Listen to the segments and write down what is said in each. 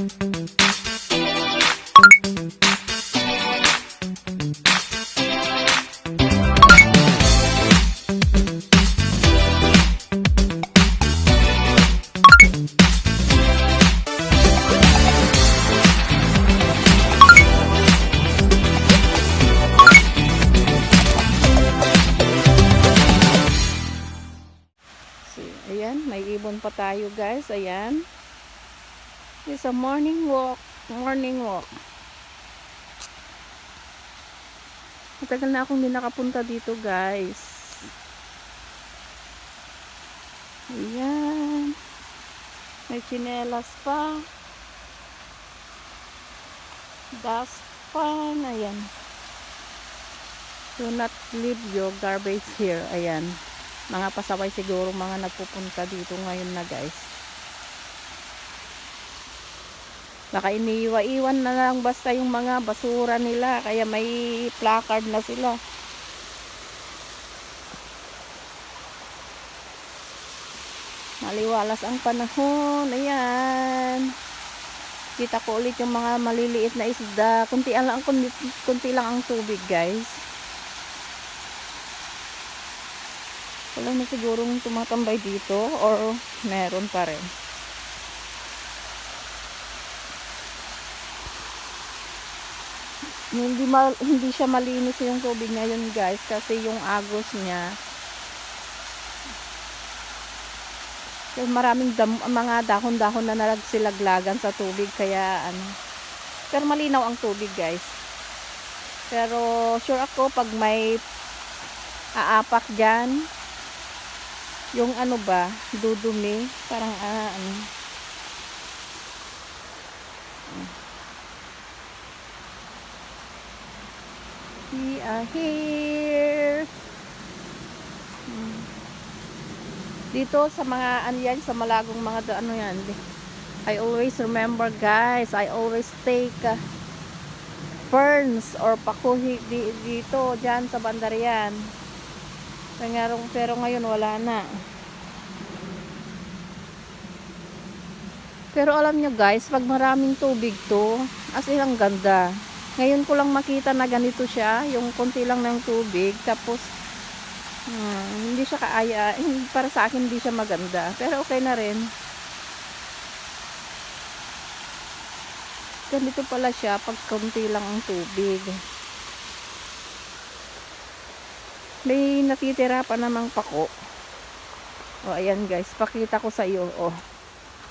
Ayan, may ibon pa tayo guys. Ayan. It's a morning walk. Morning walk. Matagal na akong hindi nakapunta dito guys. Ayan. May chinelas pa. Dust pan. Ayan. Do not leave your garbage here. Ayan mga pasaway siguro mga nagpupunta dito ngayon na guys baka iniiwa-iwan na lang basta yung mga basura nila kaya may placard na sila. Maliwalas ang panahon ayan. Kita ko ulit yung mga maliliit na isda. Kunti lang, kunti, kunti lang ang tubig guys. Wala na sigurong tumatambay dito or meron pa rin hindi ma hindi siya malinis yung tubig ngayon guys kasi yung agos niya. Kasi maraming dam, mga dahon-dahon na nagsilaglagan sa tubig kaya ano. Pero malinaw ang tubig guys. Pero sure ako pag may aapak dyan yung ano ba, dudumi, parang ah, ano. We are here. Dito sa mga ano yan, sa malagong mga ano yan. I always remember guys, I always take uh, ferns or pakuhi di, dito, dyan sa bandarian. Pero, pero ngayon wala na. Pero alam nyo guys, pag maraming tubig to, as in ang ganda. Ngayon ko lang makita na ganito siya, yung konti lang ng tubig, tapos hmm, hindi siya kaaya, hindi- para sa akin hindi siya maganda. Pero okay na rin. Ganito pala siya pag konti lang ang tubig. may natitira pa namang pako. O, ayan guys, pakita ko sa iyo. O,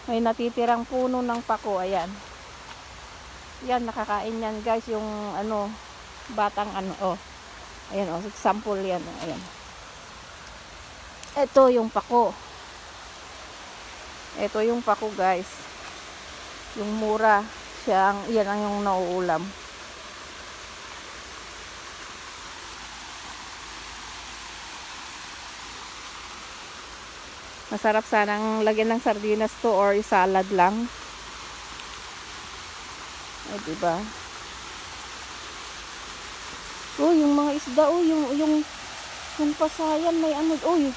may natitirang puno ng pako, ayan. Yan, nakakain yan guys, yung ano, batang ano, o. Ayan, o, sample yan, o, ayan. Ito yung pako. Ito yung pako guys. Yung mura, siyang, yan ang yung nauulam. Masarap sanang lagyan ng sardinas to or salad lang. Ay, diba? Oh, yung mga isda, oh, yung, yung, yung pasayan, may ano, oh, yung,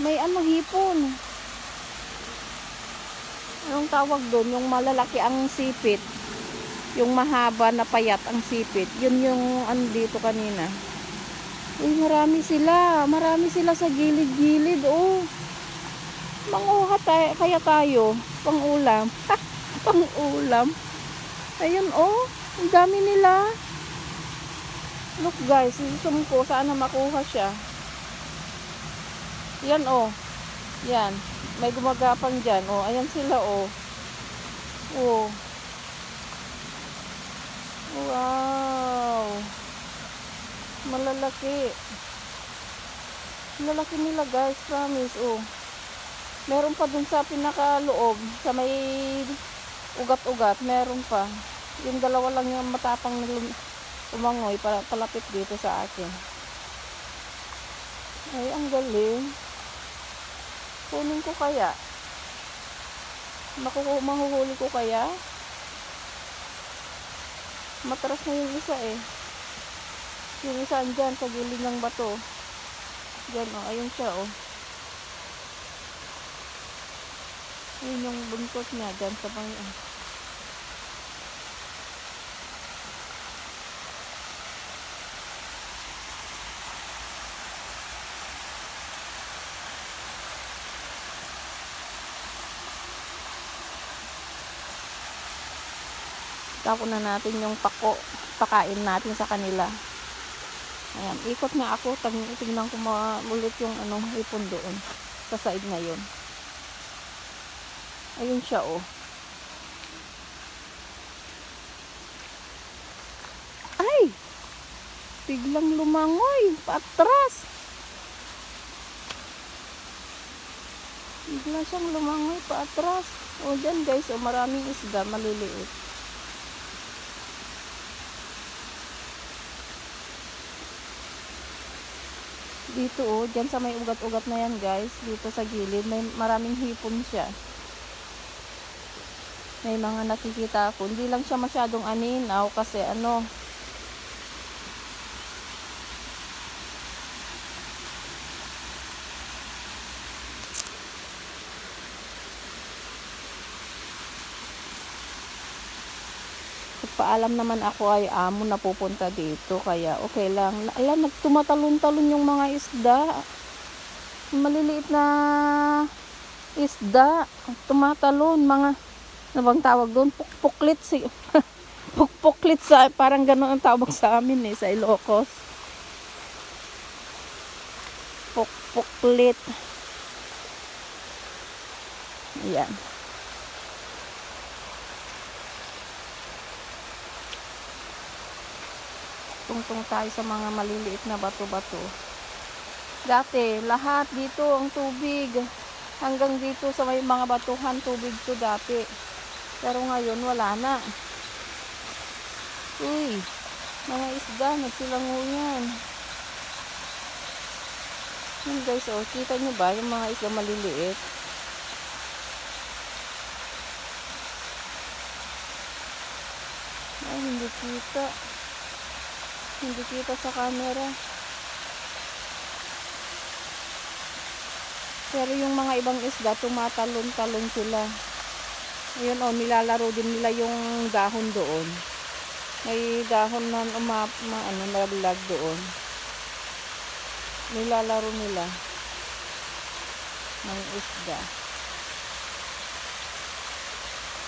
may ano, hipon. Anong tawag doon? Yung malalaki ang sipit. Yung mahaba na payat ang sipit. Yun yung ano dito kanina. Uy, marami sila. Marami sila sa gilid-gilid. Oh. Manguha tayo, kaya tayo. Pang-ulam. Pang-ulam. Ayun, oh. Ang dami nila. Look guys, gusto ko sana makuha siya. Yan, oh. Yan. May gumagapang dyan. Oh, ayan sila, oh. Oh. Wow. Malalaki. Malalaki nila guys, promise. Oh. Meron pa dun sa pinakaloob, sa may ugat-ugat, meron pa. Yung dalawa lang yung matapang umangoy para palapit dito sa akin. Ay, ang galing. Kunin ko kaya. Makuku mahuhuli ko kaya. Matras na yung isa eh. Yung isa andyan sa gilid ng bato. Diyan oh, ayun siya oh. Yun yung buntot niya dyan sa pang... Tako na natin yung pako, pakain natin sa kanila. Ayan, ikot nga ako, tignan ko ulit yung ano, ipon doon. Sa side na yun. Ayun siya, oh. Ay! Biglang lumangoy, patras. Bigla siyang lumangoy, patras. O, dyan guys, oh, maraming isda, maliliit. Dito oh, dyan sa may ugat-ugat na yan guys, dito sa gilid, may maraming hipon siya. May mga nakikita ako. Hindi lang siya masyadong aninaw kasi ano, paalam naman ako ay amo na pupunta dito kaya okay lang. Ala, nagtumatalon-talon yung mga isda. Maliliit na isda. Tumatalon. Mga, ano bang tawag doon? Pukpuklit. Si, pukpuklit sa, parang gano'n ang tawag sa amin eh, sa Ilocos. Pukpuklit. Ayan. Tungtong tayo sa mga maliliit na bato-bato. Dati, lahat dito ang tubig. Hanggang dito sa may mga batuhan, tubig to dati. Pero ngayon, wala na. Uy, mga isda, nagsilango yan. Yan guys, oh, kita nyo ba yung mga isda maliliit? Ay, hindi kita. Hindi kita sa camera. Pero yung mga ibang isda, tumatalon-talon sila. Ayun oh, nilalaro din nila yung dahon doon. May dahon na umap, ma, ano, nalaglag doon. Nilalaro nila ng isda.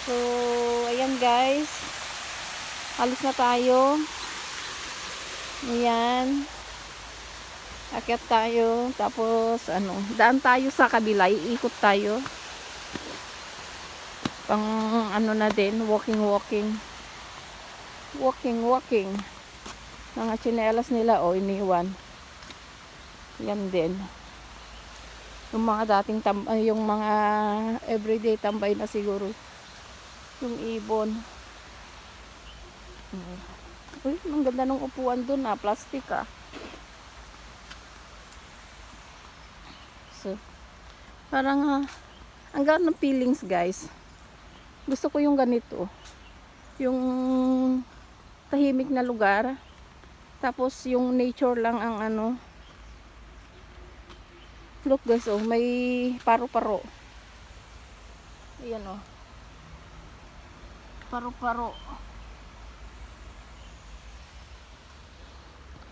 So, ayan guys. Alis na tayo. Ayan. Akyat tayo. Tapos, ano, daan tayo sa kabila. Iikot tayo. Pang, ano na din, walking, walking. Walking, walking. Mga tsinelas nila, oh, iniwan. Yan din. Yung mga dating, tam ay, yung mga everyday tambay na siguro. Yung ibon. Mm. Uy, ang ganda ng upuan dun ah. Plastic ah. So, parang ah, ang ganda ng feelings guys. Gusto ko yung ganito. Yung tahimik na lugar. Tapos yung nature lang ang ano. Look guys, oh, may paro-paro. Ayan oh. Paro-paro.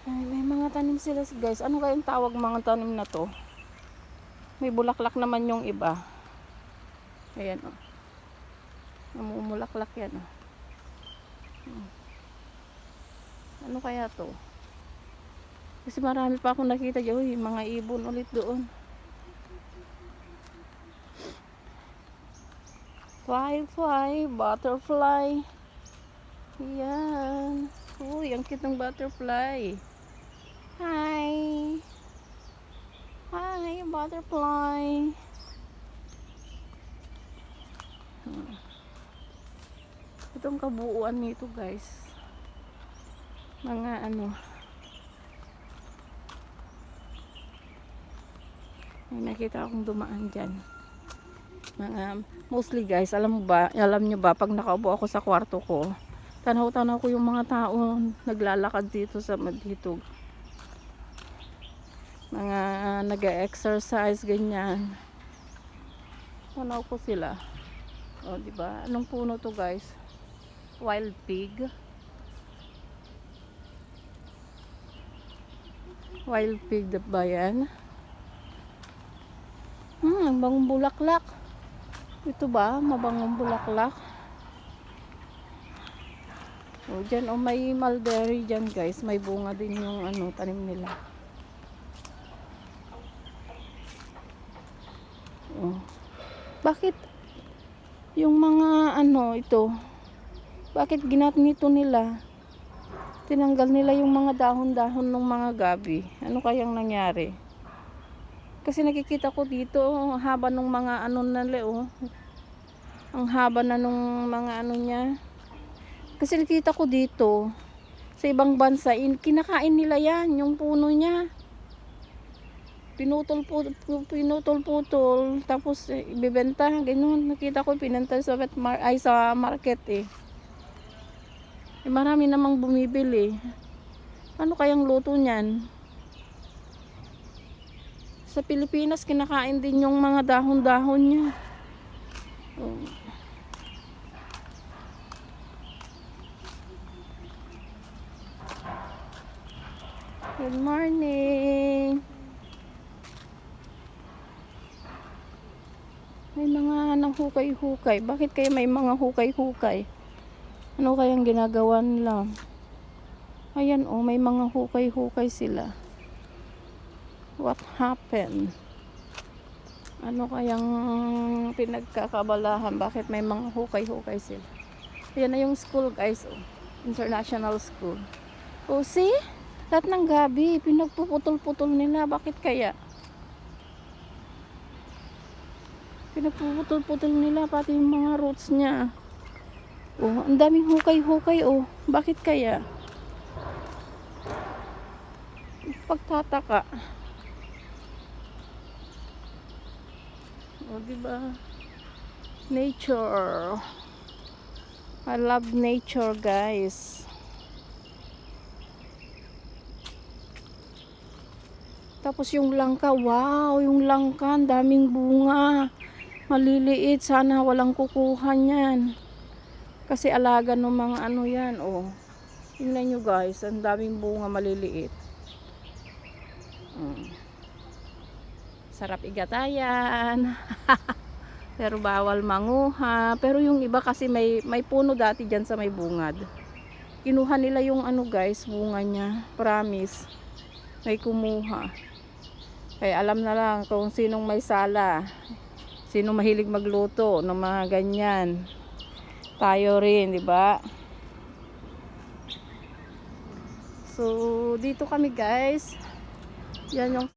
Ay, may mga tanim sila guys. Ano kayang tawag mga tanim na to? May bulaklak naman yung iba. Ayan o. Oh. Namumulaklak yan o. Oh. Hmm. Ano kaya to? Kasi marami pa akong nakita dyan. Uy, mga ibon ulit doon. Fly, fly, butterfly. Yan. Uy, ang cute ng butterfly. Butterfly. Hmm. Itong kabuuan nito, guys. Mga ano. May nakita akong dumaan dyan. Mga, mostly guys, alam mo ba, alam nyo ba, pag nakaupo ako sa kwarto ko, tanaw-tanaw ko yung mga tao naglalakad dito sa dito mga nag-exercise ganyan tanaw ko sila Oh, di ba? Anong puno to, guys? Wild pig. Wild pig na ba yan? Hmm, ang bulaklak. Ito ba? Mabangong bulaklak. O, dyan, o may mulberry dyan, guys. May bunga din yung ano, tanim nila. Bakit yung mga ano, ito, bakit ginatnito nila? Tinanggal nila yung mga dahon-dahon ng mga gabi. Ano kayang nangyari? Kasi nakikita ko dito, ang haba ng mga ano na oh. Ang haba na nung mga ano niya. Kasi nakita ko dito, sa ibang bansa, in, kinakain nila yan, yung puno niya. Pinutol putol, pinutol putol, tapos eh, ibebenta, ganun. Nakita ko pinenta sa wet mar ay sa market eh. eh. Marami namang bumibili. Ano kayang luto niyan? Sa Pilipinas, kinakain din yung mga dahon-dahon niya. Oh. Good morning. May mga nang hukay-hukay. Bakit kaya may mga hukay-hukay? Ano kayang ginagawa nila? Ayan oh, may mga hukay-hukay sila. What happened? Ano kayang pinagkakabalahan? Bakit may mga hukay-hukay sila? Ayan na yung school guys. Oh. International school. Oh, see? Lahat ng gabi, pinagpuputol-putol nila. Bakit kaya? Pinagpuputol-putol nila pati yung mga roots niya. Oh, ang daming hukay-hukay oh. Bakit kaya? Pagtataka. Oh, di ba? Nature. I love nature, guys. Tapos yung langka, wow, yung langka, ang daming bunga. Maliliit, sana walang kukuha niyan. Kasi alaga ng mga ano yan, oh. Tingnan nyo guys, ang daming bunga maliliit. Mm. Sarap igatayan. Pero bawal manguha. Pero yung iba kasi may, may puno dati dyan sa may bungad. Kinuha nila yung ano guys, bunga niya. Promise. May kumuha. Kaya alam na lang kung sinong may sala. Sinong mahilig magluto ng mga ganyan. Tayo rin, di ba? So, dito kami guys. Yan yung